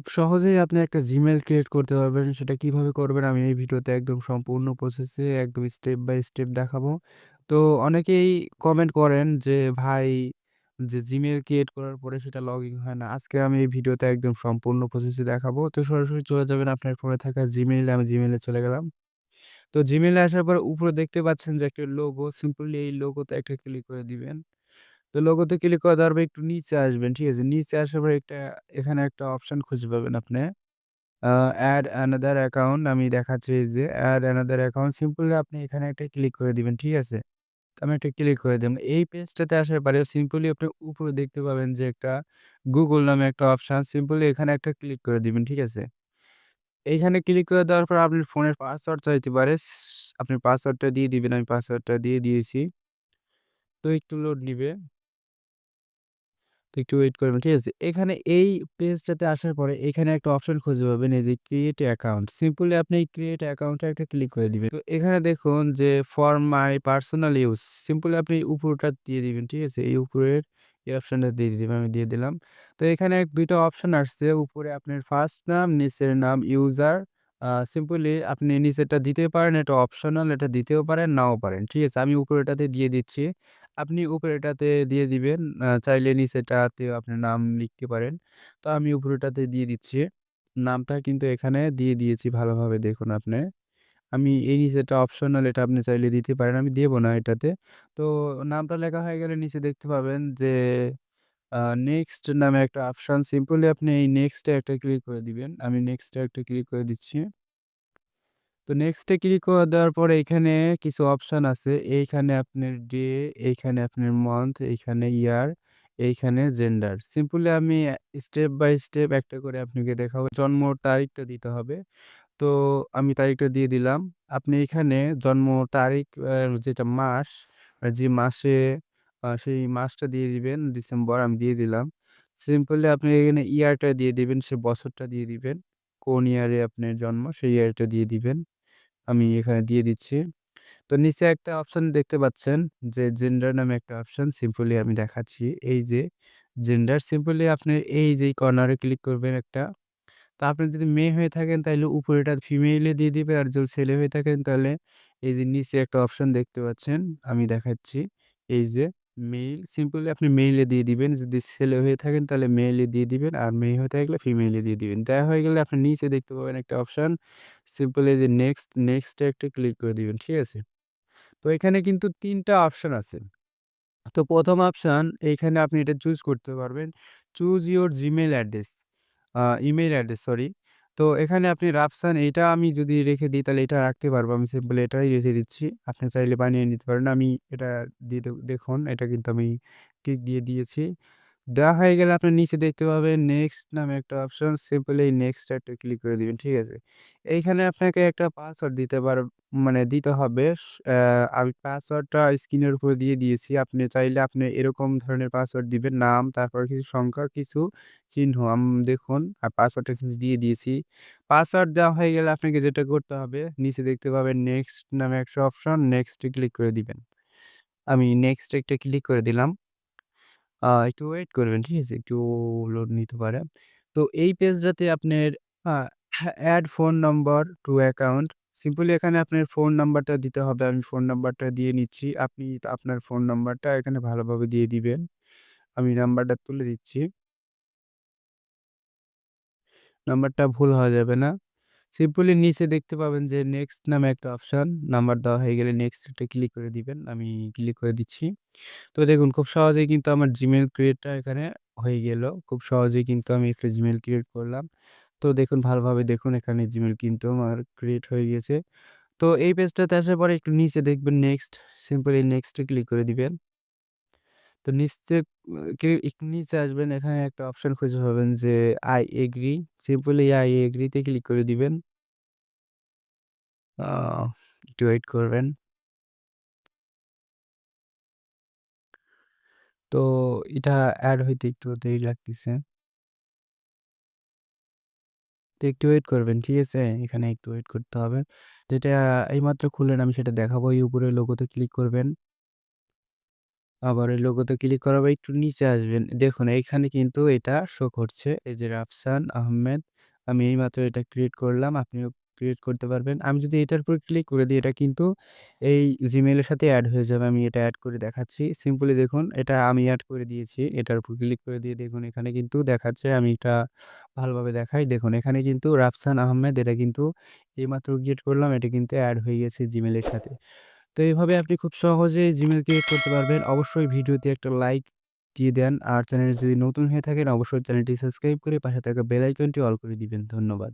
খুব সহজেই আপনি একটা জিমেল ক্রিয়েট করতে পারবেন। সেটা কীভাবে করবেন আমি এই ভিডিওতে একদম সম্পূর্ণ প্রসেসে একদম স্টেপ বাই স্টেপ দেখাবো। তো অনেকেই কমেন্ট করেন যে, ভাই, যে জিমেল ক্রিয়েট করার পরে সেটা লগইন হয় না। আজকে আমি এই ভিডিওতে একদম সম্পূর্ণ প্রসেসে দেখাবো। তো সরাসরি চলে যাবেন আপনার ফোনে থাকা এ আমি জিমেলে চলে গেলাম। তো জিমেলে আসার পর উপরে দেখতে পাচ্ছেন যে একটা লোগো সিম্পলি এই লোগোতে একটা ক্লিক করে দিবেন। তো লোগোতে ক্লিক করে দেওয়ার পর একটু নিচে আসবেন। ঠিক আছে? নিচে আসার পর একটা, এখানে একটা অপশন খুঁজে পাবেন আপনি। এড অ্যানাদার অ্যাকাউন্ট আমি দেখাচ্ছি যে এড অ্যানাদার অ্যাকাউন্ট সিম্পলি আপনি এখানে একটা ক্লিক করে দিবেন। ঠিক আছে? তো আমি একটা ক্লিক করে দিলাম। এই পেজটাতে আসার পরে সিম্পলি আপনি উপরে দেখতে পাবেন যে একটা Google নামে একটা অপশন সিম্পলি এখানে একটা ক্লিক করে দিবেন। ঠিক আছে? এইখানে ক্লিক করে দেওয়ার পর আপনার ফোনের পাসওয়ার্ড চাইতে পারে। আপনি পাসওয়ার্ডটা দিয়ে দিবেন। আমি পাসওয়ার্ডটা দিয়ে দিয়েছি। তো একটু লোড নিবে। তো একটু ওয়েট করবেন। ঠিক আছে? এখানে এই পেজটাতে আসার পরে এখানে একটা অপশন খুঁজে পাবেন এই যে ক্রিয়েট অ্যাকাউন্ট। সিম্পলি আপনি ক্রিয়েট অ্যাকাউন্টে একটা ক্লিক করে দিবেন। তো এখানে দেখুন যে for my personal use simply আপনি উপরটা দিয়ে দিবেন। ঠিক আছে? এই উপরের এই অপশনটা দিয়ে দিবেন। আমি দিয়ে দিলাম। তো এখানে ২ টা অপশন আসছে। উপরে আপনার ফার্স্ট নাম, নিচের নাম ইউজার। সিম্পলি আপনি নিচেরটা দিতে পারেন। এটা অপশনাল এটা দিতেও পারেন, নাও পারেন। ঠিক আছে? আমি উপরেটাতে দিয়ে দিচ্ছি। আপনি উপরেরটাতে দিয়ে দিবেন। আ চাইলে নিচেরটাতেও আপনি নাম লিখতে পারেন। তো আমি উপরেরটাতে দিয়ে দিচ্ছি। নামটা কিন্তু এখানে দিয়ে দিয়েছি ভালোভাবে, দেখুন আপনি। আমি এই নিচেরটা অপশনাল এটা আপনি চাইলে দিতে পারেন। আমি দেবো না এটাতে। তো নামটা লেখা হয়ে গেলে নিচে দেখতে পাবেন যে নেক্সট নামে একটা অপশন সিম্পলি আপনি এই নেক্সট একটা ক্লিক করে দিবেন। আমি নেক্সট একটা ক্লিক করে দিচ্ছি। তো নেক্সটে ক্লিক করে দেওয়ার পরে এখানে কিছু অপশান আছে। এইখানে আপনার ডে, এইখানে আপনার মান্থ, এইখানে ইয়ার, এইখানে জেন্ডার। সিম্পলি আমি স্টেপ বাই স্টেপ একটা করে আপনাকে দেখাবো। জন্ম তারিখটা দিতে হবে। তো আমি তারিখটা দিয়ে দিলাম। আপনি এখানে জন্ম তারিখ যেটা মাস, যে মাসে সেই মাসটা দিয়ে দিবেন। ডিসেম্বর আমি দিয়ে দিলাম। সিম্পলি আপনি এখানে ইয়ারটা দিয়ে দিবেন, সে বছরটা দিয়ে দিবেন। কোন ইয়ারে আপনার জন্ম সেই ইয়ারটা দিয়ে দিবেন। আমি এখানে দিয়ে দিচ্ছি। তো নিচে একটা অপশন দেখতে পাচ্ছেন যে জেন্ডার নামে একটা অপশন সিম্পলি আমি দেখাচ্ছি। এই যে জেন্ডার সিম্পলি আপনি এই যে কর্নারে ক্লিক করবেন একটা। তা আপনি যদি মেয়ে হয়ে থাকেন তাহলে উপরেটা ফিমেলে দিয়ে দিবেন। আর যদি ছেলে হয়ে থাকেন তাহলে এই যে নিচে একটা অপশন দেখতে পাচ্ছেন। আমি দেখাচ্ছি। এই যে মেইল সিম্পলি আপনি মেইলে দিয়ে দিবেন। যদি ছেলে হয়ে থাকেন তাহলে মেইল দিয়ে দিবেন। আর মেয়ে হয়ে থাকলে ফিমেইল এ দিয়ে দিবেন। দেওয়া হয়ে গেলে আপনি নিচে দেখতে পাবেন একটা অপশান সিম্পলি যে নেক্সট, নেক্সট একটা ক্লিক করে দিবেন। ঠিক আছে? তো এখানে কিন্তু ৩ টা অপশন আছে। তো ১ম অপশন এইখানে আপনি এটা চুজ করতে পারবেন। Choose your Gmail address. Uh email address sorry. তো এখানে আপনি রাফসান এটা আমি যদি রেখে দিই, তাহলে এটা রাখতে পারব। আমি সিম্পল এটাই রেখে দিচ্ছি। আপনি চাইলে বানিয়ে নিতে পারেন। আমি এটা দিয়ে দেখুন, এটা কিন্তু আমি টিক দিয়ে দিয়েছি। দেওয়া হয়ে গেলে আপনার নিচে দেখতে পাবেন নেক্সট নামে একটা অপশন সিম্পলি এই নেক্সট একটা ক্লিক করে দিবেন। ঠিক আছে? এইখানে আপনাকে একটা পাসওয়ার্ড দিতে পার মানে দিতে হবে। আমি পাসওয়ার্ডটা স্ক্রিনের উপরে দিয়ে দিয়েছি। আপনি চাইলে আপনি এরকম ধরনের পাসওয়ার্ড দিবেন। নাম তারপর কিছু সংখ্যা, কিছু চিহ্ন দেখুন আর পাসওয়ার্ডটা দিয়ে দিয়েছি। পাসওয়ার্ড দেওয়া হয়ে গেলে আপনাকে যেটা করতে হবে নিচে দেখতে পাবেন নেক্সট নামে একটা অপশন নেক্সট ক্লিক করে দিবেন। আমি নেক্সট একটা ক্লিক করে দিলাম। একটু ওয়েট করবেন। ঠিক আছে? একটু লোড নিতে পারে। তো এই পেজটাতে আপনার add phone number to account simply এখানে আপনার ফোন নাম্বারটা দিতে হবে। আমি ফোন নাম্বারটা দিয়ে নিচ্ছি। আপনি আপনার ফোন নাম্বারটা এখানে ভালোভাবে দিয়ে দিবেন। আমি নাম্বারটা তুলে দিচ্ছি। নাম্বারটা ভুল হওয়া যাবে না। সিম্পলি নিচে দেখতে পাবেন যে নেক্সট নামে একটা অপশান নাম্বার দেওয়া হয়ে গেলে নেক্সট ক্লিক করে দিবেন। আমি ক্লিক করে দিচ্ছি। তো দেখুন, খুব সহজেই কিন্তু আমার জিমেল ক্রিয়েটটা এখানে হয়ে গেল। খুব সহজেই কিন্তু আমি একটা জিমেল ক্রিয়েট করলাম। তো দেখুন, ভালোভাবে দেখুন, এখানে জিমেল কিন্তু আমার ক্রিয়েট হয়ে গেছে তো এই পেজটাতে আসার পরে একটু নিচে দেখবেন নেক্সট সিম্পলি নেক্সট ক্লিক করে দিবেন। তো নিচে কে নিচে আসবেন, এখানে একটা অপশন খুঁজে পাবেন যে I agree simply I agree তে ক্লিক করে দিবেন। আ একটু ওয়েট করবেন। তো এটা এড হইতে একটু দেরি লাগতেছে। তো একটু ওয়েট করবেন। ঠিক আছে? এখানে একটু ওয়েট করতে হবে। যেটা এইমাত্র খুললেন, আমি সেটা দেখাবো। এই উপরের লোগোতে ক্লিক করবেন। আবার এই লোগোতে ক্লিক করার একটু নিচে আসবেন। দেখুন, এইখানে কিন্তু এটা শো করছে। এই যে রাফসান আহমেদ। আমি এইমাত্র এটা ক্রিয়েট করলাম। আপনিও ক্রিয়েট করতে পারবেন। আমি যদি এটার উপর ক্লিক করে দিই, এটা কিন্তু এই জিমেলের সাথে অ্যাড হয়ে যাবে। আমি এটা অ্যাড করে দেখাচ্ছি। সিম্পলি দেখুন, এটা আমি অ্যাড করে দিয়েছি। এটার উপর ক্লিক করে দিয়ে দেখুন, এখানে কিন্তু দেখাচ্ছে। আমি এটা ভালোভাবে দেখাই। দেখুন, এখানে কিন্তু রাফসান আহমেদ, এটা কিন্তু এইমাত্র ক্রিয়েট করলাম। এটা কিন্তু অ্যাড হয়ে গেছে জিমেলের সাথে। তো এইভাবে আপনি খুব সহজে জিমেল ক্রিয়েট করতে পারবেন। অবশ্যই ভিডিওতে একটা লাইক দিয়ে দেন। আর চ্যানেলটি যদি নতুন হয়ে থাকেন, অবশ্যই চ্যানেলটি সাবস্ক্রাইব করে পাশে থাকা বেল আইকনটি অল করে দিবেন। ধন্যবাদ।